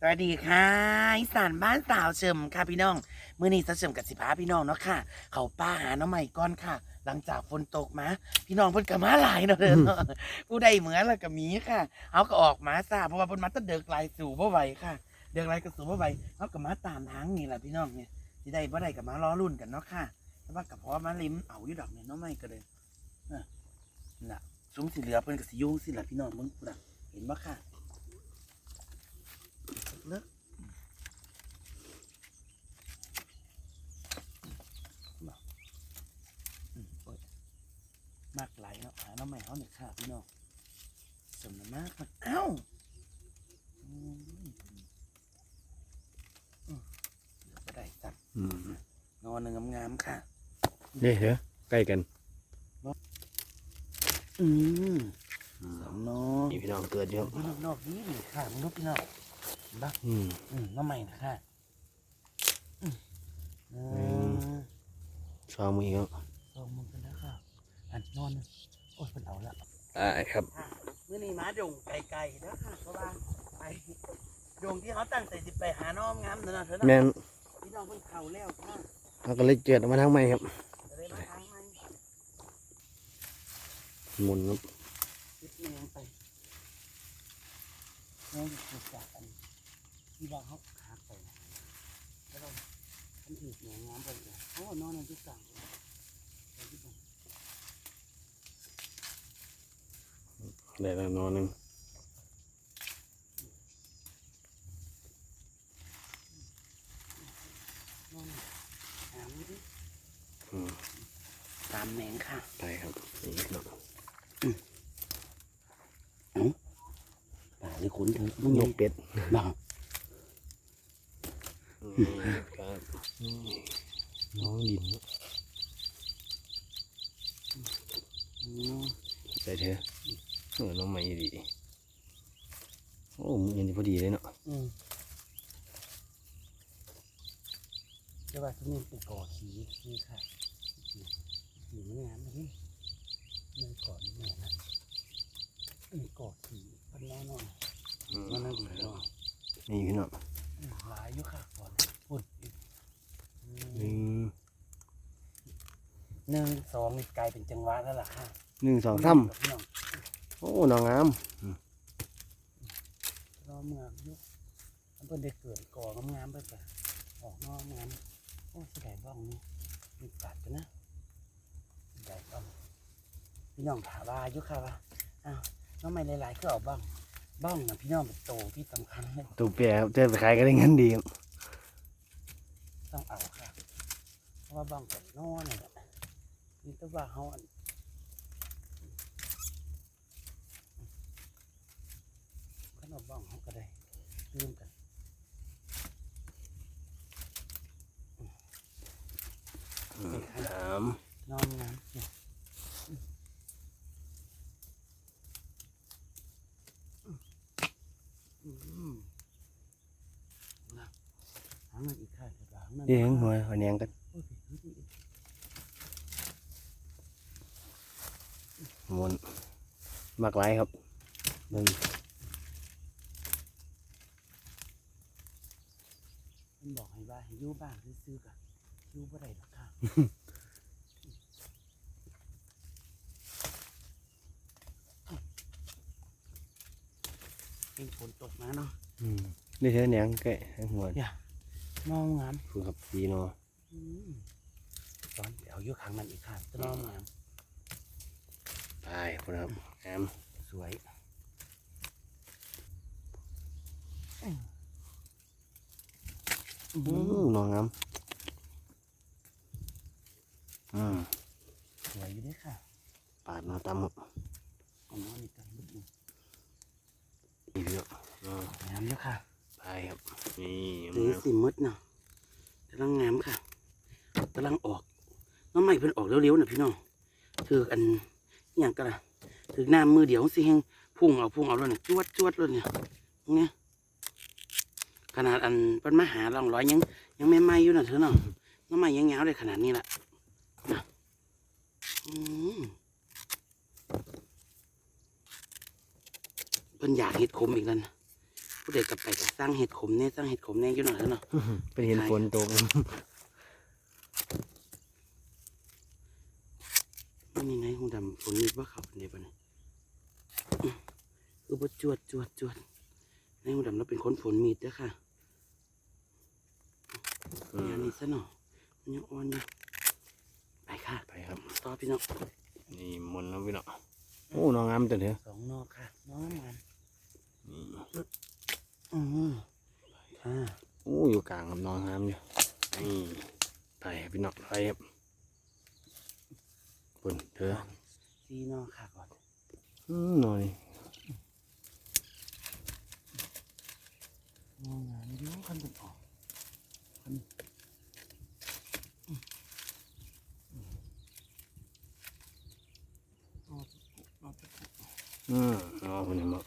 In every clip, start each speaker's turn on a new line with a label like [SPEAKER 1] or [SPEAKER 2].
[SPEAKER 1] สวัสดีค่ะอีสานบ้านสาวเฉิมค่ะพี่น้องมื้อนี้สาวเฉิมกับสิพาพี่น้องเนาะค่ะ เขาป้าหาน้องใหม่ก่อนค่ะ หลังจากฝนตกมา พี่น้องเพิ่นก็มาหลายเนาะเด้อเนาะผู้ใดเหมือนแล้วก็มีค่ะเอาก็ออกมาซะเพราะว่าเพิ่นมาแตะเดิกหลายสู่บ่ไหวค่ะ เดิกหลายก็สู่บ่ไหวเฮาก็มาตามทางนี่แหละพี่น้องเนี่ยสิได้บ่ได้ก็มารอรุ่นกันเนาะค่ะแต่ว่าก็เพราะว่ามาลิ้มเอาอยู่ดอกเนี่ยน้องใหม่ก็เลยน่ะน่ะซุ้มสีเหลือเพิ่นก็สิอยู่สิล่ะพี่น้องเบิ่งพุ่นน่ะเห็นบ่ค่ะ เลิกอืมโอ๊ยมากไหลายเนาะหาน้องใหม่เขาหนึ่งค่ะพี่น้องสมน้ำมากมันเอ้าอืมอืมเดี๋ยวก็ได้จัด
[SPEAKER 2] อืม
[SPEAKER 1] นอนหนึ่งงามๆค่ะ
[SPEAKER 2] นี่เหรอใกล้กัน
[SPEAKER 1] อืมสองน้อง
[SPEAKER 2] นี่พี่น้องเกิดเยอะ
[SPEAKER 1] พี่น้องนอกนี้นี่ค่ะมึงลูกพี่น้อง เห็นปะ
[SPEAKER 2] อืม
[SPEAKER 1] อืมน้องใหม่นะค่ะอืมอื
[SPEAKER 2] ม
[SPEAKER 1] ม
[SPEAKER 2] ชอบมืออีกแล้ว
[SPEAKER 1] สองมึงกันแล้วค่ะอันนอนนะโอ้ยเป็นเอาละ
[SPEAKER 2] อ่าครับ
[SPEAKER 1] ค่ะมื่อนี้มาดงไกลๆเด้อค่ะเพราะว่าไปดงที่เขาตั้งใจสิไปหาน้องงามนั่นนะเถอะ
[SPEAKER 2] แม่
[SPEAKER 1] นะ
[SPEAKER 2] น
[SPEAKER 1] พี่น้องเพิ่งเข้าแล้วค่ะ
[SPEAKER 2] เราก็เลยเกิดออกมาทางใหม่ครับ
[SPEAKER 1] จะได้มาทางไหน
[SPEAKER 2] หมุนครับ
[SPEAKER 1] คิดเองไปน้องถูกจากอัน ที่ว่าเขาขาไปแล้วเราทันถือแหนงงามไปเลยโอ้นอนในที่กลางเลยไปที่กลาง
[SPEAKER 2] ได้แล้วนอนหนึง
[SPEAKER 1] นอนหามดิ
[SPEAKER 2] อืม
[SPEAKER 1] ตามแหนงค่ะ
[SPEAKER 2] ไปครับนี่พี่น้อง
[SPEAKER 1] ป่าหรือขุนเถอะ
[SPEAKER 2] นกเป็ด
[SPEAKER 1] บ้าง
[SPEAKER 2] อืมครับนี่น้องดิน
[SPEAKER 1] อืม
[SPEAKER 2] ใส่เถอะเออน้องใหม่ดีโอ้มือเย็น ดีพอดีเลยเนาะ
[SPEAKER 1] อืมเรียกว่าที่นี่เป็นก่อขีนี่ค่ะขีขีมันงามนะพี่มันก่อนี่แม่นะนี่ก่อขีมันแน่นอน
[SPEAKER 2] อืม
[SPEAKER 1] มันน่าดีเนาะ
[SPEAKER 2] นี่พี่น้อง
[SPEAKER 1] อืมหลายอยู่ค่ะก่อนพูดอีกอื
[SPEAKER 2] หนึ่ง
[SPEAKER 1] มหนึ่งสองนี่กลายเป็นจังหวะแล้วล่ะค่ะ
[SPEAKER 2] หนึ่งสองสาม
[SPEAKER 1] พี่น้อง
[SPEAKER 2] โอ้น้องงาม
[SPEAKER 1] รอเมืองอยุคมันเป็นได้เกิดก่องามๆไปจ้ะออกนอกงามโอ้ยสิได้บ้องนี่มีกัดกันนะสิได้บ้องพี่น้องถามว่าอยุค่ะว่าอ้าวน้องไม่หลายๆก็เอาบ้องบ้องนะพี่น้องเป็นโตที่สำคัญเลย
[SPEAKER 2] ตัวเปียครับเจอไปขายก็ได้เงินดีครับ
[SPEAKER 1] ต้องเอาค่ะเพราะว่าบ้องกับนอนนี่แหละนี่แต่ว่าเขา อันขนมบ้องเขาก็ได้ลืมกัน
[SPEAKER 2] อืมสาม
[SPEAKER 1] นอนงามเนี่ยอืมนะหาเงินอีกค่ะเดี๋ยวหาเงิน
[SPEAKER 2] เดี๋ยวหัวหัวแหนงกัน
[SPEAKER 1] โอ้ยผิดผิดผิด
[SPEAKER 2] หมุนมากหลายครับหนึ่ง
[SPEAKER 1] มันบอกให้ว่าให้อยู่ บ้านซื้อๆกันอยู่บ่ได้หรอกค่ะเป็นฝนตกนะเนาะ
[SPEAKER 2] อืมนี่เธอแหนงแกะให้หัว
[SPEAKER 1] มองงาม
[SPEAKER 2] คือครับดีเนาะ
[SPEAKER 1] อืมตอนเดี๋ยวอยู่ข้างนั้นอีกค่ะจะมองงาม
[SPEAKER 2] ตายคนครับงาม
[SPEAKER 1] สวย
[SPEAKER 2] อืมนอนงามอืม
[SPEAKER 1] สวยอยู่เด้วยค่ะ
[SPEAKER 2] ปาดมาตามครับ
[SPEAKER 1] เอาน้องนี่กันนิดนึง
[SPEAKER 2] นี่พี่เนาะอ่างา
[SPEAKER 1] มอยู่ค่ะ
[SPEAKER 2] ตายครับนี่
[SPEAKER 1] สีสีมืดเนาะกำลังงามค่ะกำลังออกน้องใหม่เพิ่นออกเร็วๆนะพี่น้องถืออันอหย่างกันละถือน้ำมือเดียวสิแห้งพุ่งเอาพุ่งเอาแล้วเนี่ยจวดจวดเลยเนี่ยตรงเนี้ย ขนาดอันเพิ่นมาหาลองร้อยยังยังไม่ไหม้อยู่นะเธอเนาะน้องใหม่ยังเงาวเลยขนาดนี้ละนะอืมเพิ่นอยากเห็ดขมอีกแล้วนะผู้ใดกลับไปก็สร้างเห็ดขมแน่สร้างเห็ดขมแน่อยู่หน่อยแล้วเนาะ
[SPEAKER 2] เป็นเห็นฝนตก
[SPEAKER 1] มันยังไงหูดำฝนมีว่าเขาเป็นไงบ้างเนี่ยอื้อคือบ่จวดจวดจวดในหูดำเราเป็นคนฝนมีดเด้อค่ะ
[SPEAKER 2] อื
[SPEAKER 1] อั
[SPEAKER 2] ม
[SPEAKER 1] นนี้ซะหน่อยมันยังอ่อนอยู่ไปค่ะ
[SPEAKER 2] ไปครับ
[SPEAKER 1] ต่อพี่น้อง
[SPEAKER 2] นี่มนต์แล้วพี่น้องโอ้น้องงามตัวเถอะ
[SPEAKER 1] สองนอกค่ะน้องมัน
[SPEAKER 2] นี่
[SPEAKER 1] อือค่ะ
[SPEAKER 2] โอ้อยู่กลางกับน้องงามอยู่นี่ไปครับพี่น้องไปครับปุ่นเถอะ
[SPEAKER 1] ซีนอกค่ะก่อน
[SPEAKER 2] อืมหน่อย
[SPEAKER 1] งองานอยุ่งคันเป็นออกคัน อืมอืมเอาเอาไป
[SPEAKER 2] อืมน้องคนนี้มา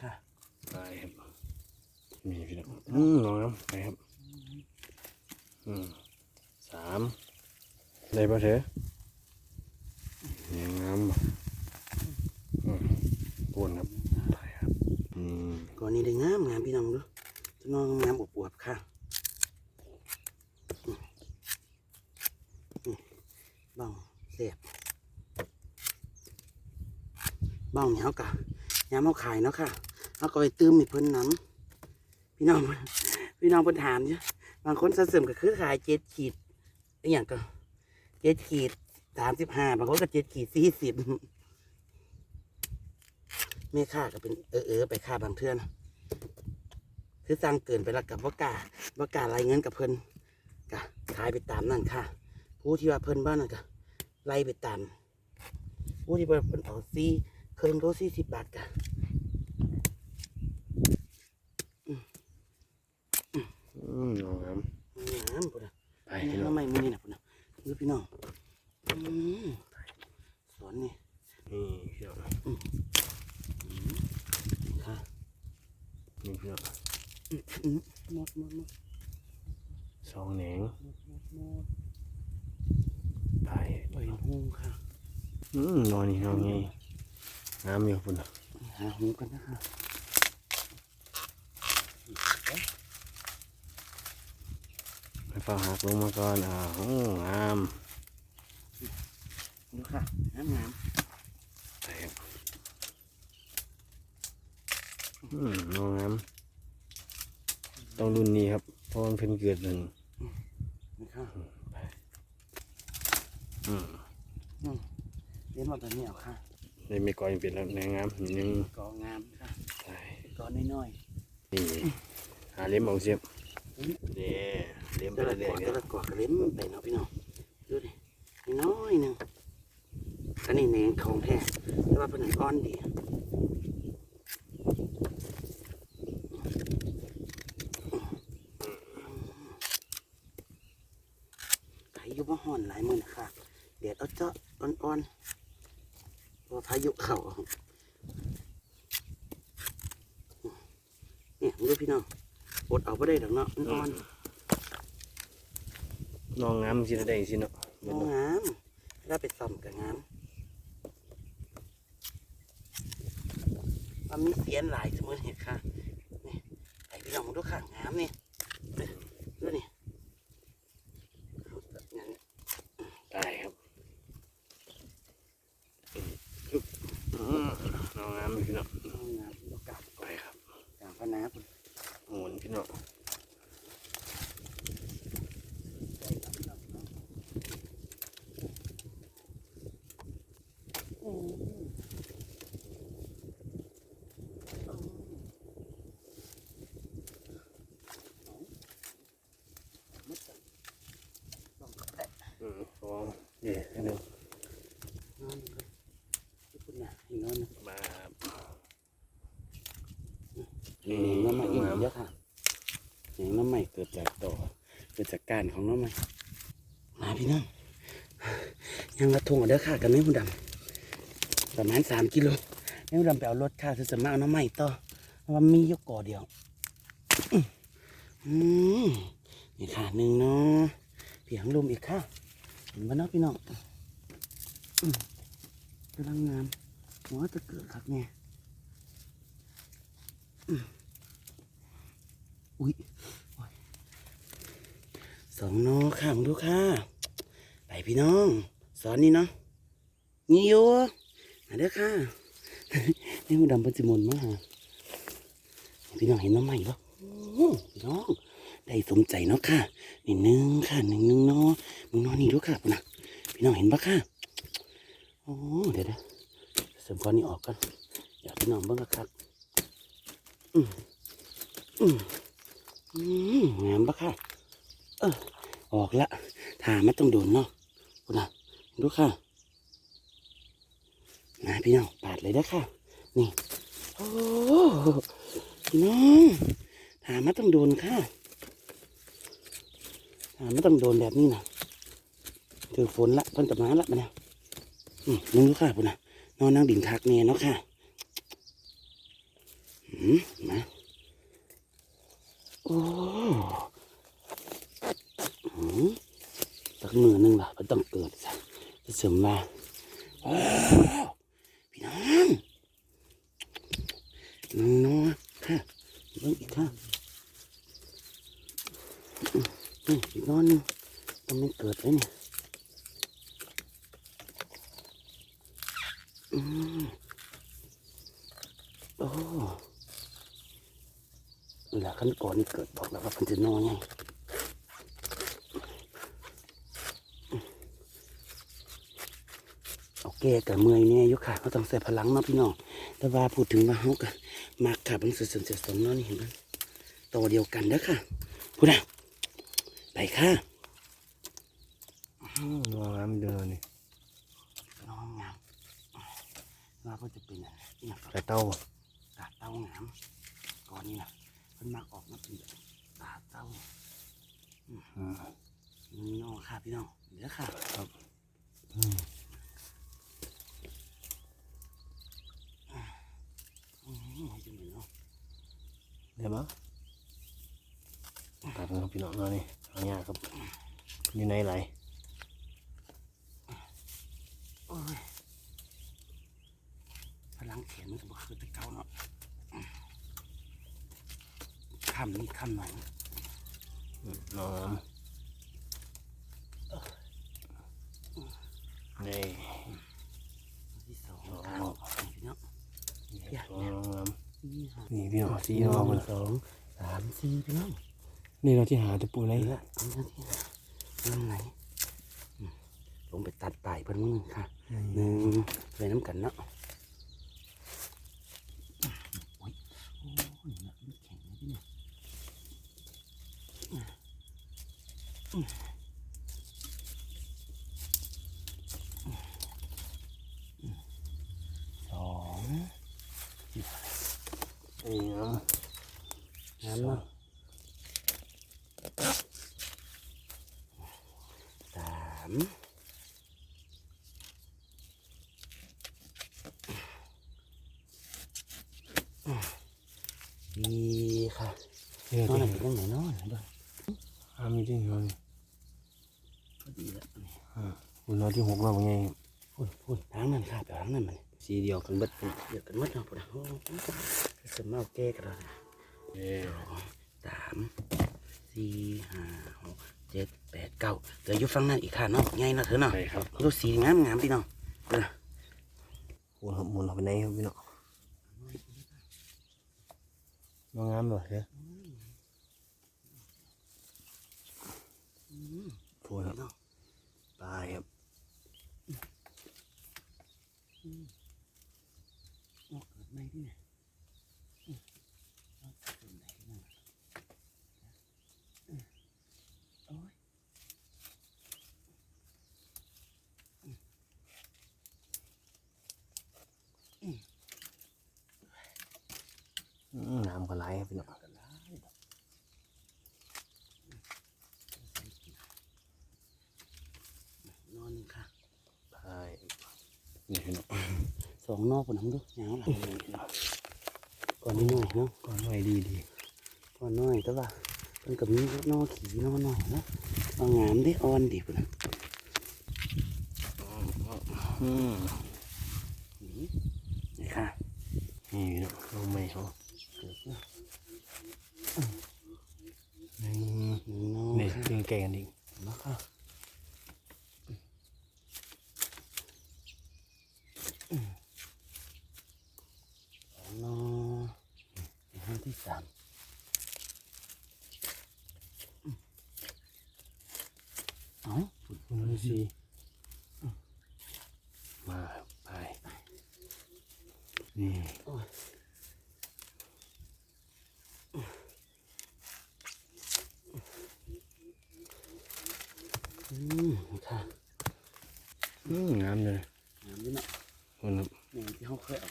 [SPEAKER 1] ค่ะ
[SPEAKER 2] ไปครับมีพี่น้องอืมน้องงามไปครับอืมสามได้ปะเถอะนี่งามบ่อืมปุ่นครับไปครับอืม
[SPEAKER 1] ก่อนนี้ได้งามงามพี่น้องดูจะนองงามอวบๆค่ะอืมอืมบ้องเสียบบ้องเนี่ยเขากะยามเขาขายเนาะค่ะเขาก็ไปตื้มให้เพิ่นน้ำพี่น้องพี่น้องเพิ่นถามจ้ะบางคนสะเสริมก็คือขายเจ็ดขีดอหย่างก็เจ็ดขีดสามสิบห้าบางคนก็เจ็ดขีดสี่สิบแม่ค่าก็เป็นเออเออไปค่าบางเทื่อนคือสั่งเกินไปล้วกับว่ากาว่ากล้ารายเงินกับเพิ่นกะขายไปตามนั่นค่ะ ผู้ที่ว่าเพิ่นบ้านนั่นกะ ไล่ไปตามผู้ที่ว่าเพิ่นเอาซีเครื่องโลสี่สิบบาทกะ
[SPEAKER 2] อืมน้องงาม
[SPEAKER 1] งามพุ่น
[SPEAKER 2] ไป
[SPEAKER 1] อันนี้
[SPEAKER 2] พี่น้อง
[SPEAKER 1] ทำไม่มือนี่นะพุ่นคือพี่น้องสอนนี่
[SPEAKER 2] นี่พี่น้อง
[SPEAKER 1] ค่ะ
[SPEAKER 2] นี่พี่น้อง
[SPEAKER 1] หมดหมดหมด
[SPEAKER 2] สองแหนง
[SPEAKER 1] หมดหมด หมด
[SPEAKER 2] ไป
[SPEAKER 1] ไปหูค่ะ
[SPEAKER 2] อืมนอนนี่น้องไงงามอยู่พุ่นน่ะ
[SPEAKER 1] หาหูกันนะคะ
[SPEAKER 2] ไปฟ้าหักลงมาก่อนอ่าโอ้งาม
[SPEAKER 1] ดูค่ะงามงาม
[SPEAKER 2] ไปครับอืมน้องงามต้องรุ่นนี้ครับเพราะมันเพิ่งเกิดหนึ่ง
[SPEAKER 1] นี่ค่ะ
[SPEAKER 2] อืม
[SPEAKER 1] เลี้ยงมาแบบนี้เอาค่ะ
[SPEAKER 2] ในไม่ก่อยเป็นแล้วแหนงงามนิดนึง
[SPEAKER 1] กองามค่ะ
[SPEAKER 2] ไป
[SPEAKER 1] กอน้อย
[SPEAKER 2] นี่หาเล็มเอาเสียบ
[SPEAKER 1] ๆอุ๊ย
[SPEAKER 2] นี่เล็มไป
[SPEAKER 1] แต่ละ
[SPEAKER 2] เรื่
[SPEAKER 1] ก
[SPEAKER 2] อ
[SPEAKER 1] อย
[SPEAKER 2] ๆ
[SPEAKER 1] แต่
[SPEAKER 2] เนี่ย
[SPEAKER 1] ละกอกระเล็มไปเนาะพี่น้องดูดิน้อยๆหนึงอันนี้แหนงของแท้แต่ว่าเป็นอ่อนดีพายุมาห่อนหลายมือนะค่ะเดี๋ยวเอาเจาะอ่อน ๆเพราะว่าพายุเข้าเนี่ยมึงดูพี่น้องอดเอาไม่ได้ดอกเนาะมันอ่อน
[SPEAKER 2] น้องงามสิได้สิเนาะเบิ่ง
[SPEAKER 1] โอ้
[SPEAKER 2] เนาะ
[SPEAKER 1] งามถ้าไปซ่อมกับงามมันมีเสียนหลายเสมอเนี่ยค่ะนี่ไอพี่น้องมาดูค่ะงามนี่นี่ดูนี่เอาแบบนั้น
[SPEAKER 2] ได้ครับอืมน้อ งงามพี่น้อง
[SPEAKER 1] เอางามดูกาบ
[SPEAKER 2] ไปครับ
[SPEAKER 1] กาบพนาคุณ
[SPEAKER 2] หมุนพี่น้อง อืมสองเดี๋ยวอันหนึง
[SPEAKER 1] นอนเลยที่คุณน่ะให้นอนนะ
[SPEAKER 2] มาครับ
[SPEAKER 1] นี่น้ำใหม่อีกเยอะค่ะ นี่น้ำใหม่เกิดจากต่อ เกิดจากการของน้ำใหม่มาพี่น้องยังกระทงเอเด้อค่ะกันไม่หุ่นดำประมาณสามกิโลไม่หุ่นดำไปเอารถค่ะจะสมาเอาน้ำใหม่ต่อว่ามียกก่อเดียวอืมนี่ค่ะหนึ่งเนาะเพียงลมอีกค่ะเห็นบ้านาะพี่น้องกำลังงามหัวจะเกิดครับเนี่ยอุ้ย สองนอค่ะมึงดูค่ะ ไปพี่น้อง สอนนี่เนาะนี่อยู่มาเด้อค่ะนี่มันดำเป็นจิมนมากพี่น้องเห็นน้ำใหม่ปะพี่น้อง ได้สมใจเนาะค่ะนี่หนึ่งค่ะหนึ่งหนึ่งเนาะมึงนอนนี่ดูค่ะปุ่นนะพี่น้องเห็นปะค่ะโอ้เดี๋ยวเดี๋ยวเสริมก้อนนี้ออกกันอยากพี่น้องเบิ่งคักๆอืมอืมอืมงามปะค่ะ เออออกละถามันต้องโดนเนาะปุ่นะดูค่ะนะพี่น้องปาดเลยเด้ค่ะ นี่โอ้พี่น้องถามันต้องโดนค่ะถามันต้องโดนแบบนี้นะถือฝนละเพิ่นกับมาละมาเนี่ยอืมนึงดูค่ะปุ่นะนอนนั่งดิ่งคักเนี่ยเนาะค่ะอืมมาโอ้มสั กมือหนึงล่ะมันต้องเกิดสจะเสริมว่าพี่น้องน้องน้อค่ะเบิ่งอีกค่ะอืมนี่อีกนอนนึงต้องไม่เกิดเลยเนี่ยอืมโอ้แหละขั้นก่อนนี่เกิดบอกแล้วว่ามันจะนอนไง โอเคกับเมื่อยเนี่ยอยุค่ะเราต้องใส่พลังเนาะพี่น้องแต่ว่าพูดถึงว่าเฮากันมากค่ะเป็นสุดๆเสียสมเนาะนี่เห็นไหมตัวเดียวกันเด้อค่ะพูดนะไปค่ะ
[SPEAKER 2] อืมนอนน้ำเดินนี่
[SPEAKER 1] น้องงามว่าก็จะเป็นอะไรนี่นะ
[SPEAKER 2] กระเต้าบ่
[SPEAKER 1] ตาเต้างามก่อนนี้นะเพิ่นมาออกมาเป็นแบบตาเต้า
[SPEAKER 2] อืม
[SPEAKER 1] นี่น้องค่ะพี่น้องเดี๋ยวค่ะ
[SPEAKER 2] อืม
[SPEAKER 1] อืมให้จังเลยเนาะ
[SPEAKER 2] ได้ปะตัดนะครับพี่น้องนอนนี่เอายากครับอยู่ในไหล
[SPEAKER 1] โอ้ยพลังแขนมันก็บ่คือแต่เก่าเนาะคำนี้คำหน่อย
[SPEAKER 2] นอนนี่
[SPEAKER 1] ที่สอง
[SPEAKER 2] อ๋อ
[SPEAKER 1] ค่ะพี่น้อง
[SPEAKER 2] นอนน้
[SPEAKER 1] นี่ค่ะำ
[SPEAKER 2] นี่พี่น้อง สี
[SPEAKER 1] ห
[SPEAKER 2] นอนมัน
[SPEAKER 1] งสองสามสี่พี่น้อง
[SPEAKER 2] นี่เราที่หาตะปูใน
[SPEAKER 1] นี่ละนี่ละที่ตรงไหนอืมลงไปตัดปลายเพิ่นมึงค่ะหนึ่งเลยน้ำกันเนาะโอ้ยโอ้ยนักมันแข็งเลยพี่เนี่ยสอง
[SPEAKER 2] นี่น้ำ
[SPEAKER 1] น้ำเนาะสาม สี่ค่ะ
[SPEAKER 2] นี่เรา
[SPEAKER 1] นอน
[SPEAKER 2] ที่
[SPEAKER 1] ไหนเรื่องไหนนอนเบิ่ง
[SPEAKER 2] หามีที่นอนนี่
[SPEAKER 1] พอดีแล้วนี่
[SPEAKER 2] อ่าคุณนอนที่หกเราเป็นไง
[SPEAKER 1] พูดพูดทางนั้นค่ะไปทางนั้นมันสีเดียวกันเบิดเดียวกันเบิดเนาะพูดนะโอ้สมเอาแก้กันแล้วนะ
[SPEAKER 2] เอ้ย
[SPEAKER 1] สามสี่ห้าหกเจ็ดแปดเก้าเดี๋ยวอยู่ฝั่งนั้นอีกค่ะเนาะไงเนาะเธอเนาะ
[SPEAKER 2] ไปครับ
[SPEAKER 1] ดูสีงามงามพี่น้องเออ
[SPEAKER 2] หมุนครับหมุนเข้าไปในครับพี่น้อง นอนงามเลยเด้อพูดครับ
[SPEAKER 1] เนาะ
[SPEAKER 2] ตายครับ
[SPEAKER 1] เนาะเกิดไม่ที่ไหนอืมเนาะเกิดไหนที่นั่นอืมโอ้ย
[SPEAKER 2] อืมน้ำก็ไหลครับพี่น้อง
[SPEAKER 1] กันได้นอนหนึ่งค่ะ
[SPEAKER 2] ตาย นี่พี่น้อง
[SPEAKER 1] สองนอกผมน้ำดูยาวหลังเลยพี่น้องก่อนนิดหน่อยเนาะ
[SPEAKER 2] ก็ไม่ดีดี
[SPEAKER 1] ก่อนน้อยแต่ว่าเพิ่นกับมีนอขี่นอหน่อยเนาะเอางามได้อ่อนดีพุ่นนะ
[SPEAKER 2] อืม
[SPEAKER 1] นี่นี่ค่ะ
[SPEAKER 2] นี่พี่น้องลงไม่เขา
[SPEAKER 1] เกิดเนาะ
[SPEAKER 2] ดึงแกงกันอีก
[SPEAKER 1] แล้วค่ะสองนอเป็นห้องที่ สามเอ้า
[SPEAKER 2] คุณดูสิมาไป นี่
[SPEAKER 1] อืมค่ะ
[SPEAKER 2] อืมงามเลย
[SPEAKER 1] งามด้วยเนาะ
[SPEAKER 2] คนครับ
[SPEAKER 1] นี่ที่เขาเคยเอา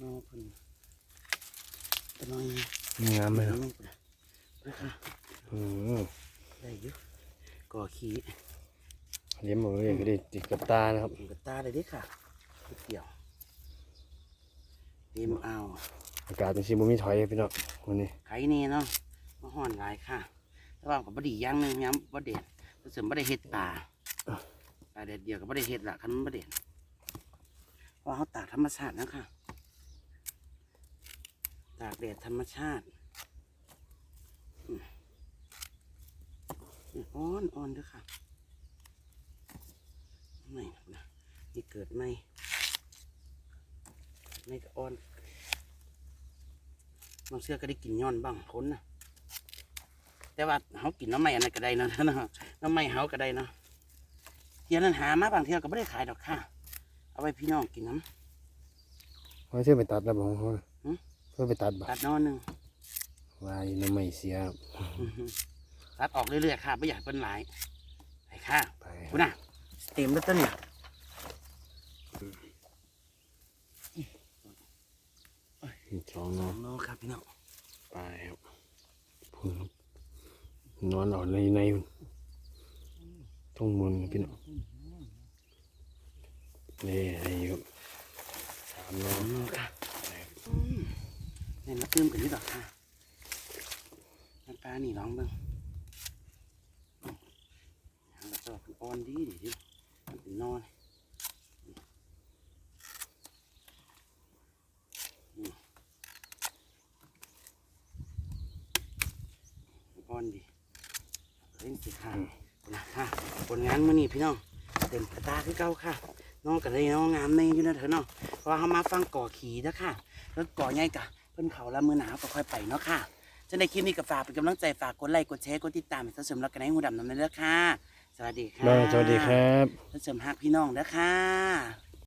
[SPEAKER 1] นอเพิ่นตัวน้อย
[SPEAKER 2] งามเลยครับ
[SPEAKER 1] นี่นะคะ
[SPEAKER 2] อืม
[SPEAKER 1] ได้อยุก่อขี้
[SPEAKER 2] เลี้ยงหมดเลยก็ได้ติดกับตานะครับ
[SPEAKER 1] ผมกับตาเลยเดิค่ะนิดเดียวเต็มเอา
[SPEAKER 2] อากาศเป็นสีบ่มีถอยพี่น้องวันนี้
[SPEAKER 1] ไข่นี่เนาะมาห่อนหลายค่ะแต่ว่ากับบดีอย่างหนึ่งย้ำบ่เด็ดผสมบ่ได้เฮ็ดป่าป่าเด็ดเดียวกับบ่ได้เฮ็ดละคันมันบ่เด็ดเพราะเขาตากธรรมชาตินะคะ ตากแดดธรรมชาติอ่อนอ่อนเด้วยค่ะไม่นะนี่เกิดไม่ไม่ก็อ่อนบางเสื้อก็ได้กินย้อนบ้างคนนะแต่ว่าเขากินน้ำไม้อันนั้นก็ได้เนาะน้ำไม้เขาก็ได้เนาะเทียนั้นหามาบางเที่ยวก็ไม่ได้ขายดอกค่ะ เอาไว้พี่น้องกินน้
[SPEAKER 2] ไว้เชื่อไปตัดแล้วบอกเขา เพื่อไปตัดบ่ำ
[SPEAKER 1] ตัดนอนหนึ่ง
[SPEAKER 2] วายน้ำไม่เสียครับ
[SPEAKER 1] อื้อหือตัดออกเรื่อยๆค่ะไม่อยากเป็นหลายไปค่ะ
[SPEAKER 2] ไป
[SPEAKER 1] คุณน่ะเต็มแล้วต้นเนี่ย
[SPEAKER 2] สอง
[SPEAKER 1] ส
[SPEAKER 2] เนาะ
[SPEAKER 1] องโลครับพี่น้อง
[SPEAKER 2] ไปครับพุ่นครับนอนเออกในในทุ่งมนต์พี่น้องนี่นี่ครับสามเนาะ
[SPEAKER 1] สองโลค่ะอืม เนี่ยมาตื้มกันนี่ดอกค่ะน้ำปลานี่ร้องเบ้างหางกระอบมันอ่อนดีดิดิมันเป็นนอนอ่อนดีเล่นสิค่ะนะค่ะผลงานมื้อนี้พี่น้องเต็มตาคือเก่าค่ะน้องก็เลยน้องงามในอยู่นะเถอะเนาะเพราะว่าเขามาฟังก่อขี่นะค่ะ แล้วก่อใหญ่กะ เพิ่นเขาละมือหนาวก็ค่อยไปเนาะค่ะจะในคลิปนี้ก็ฝากเป็นกำลังใจฝากกดไลค์กดแชร์กดติดตามให้ท่านผู้ชมแล้วกันให้หูดำน้ำเนื้อค่ะ สวัสดีค่ะ
[SPEAKER 2] มาสวัสดีครับ
[SPEAKER 1] ท่านผู้ชมฮักพี่น้องนะค่ะ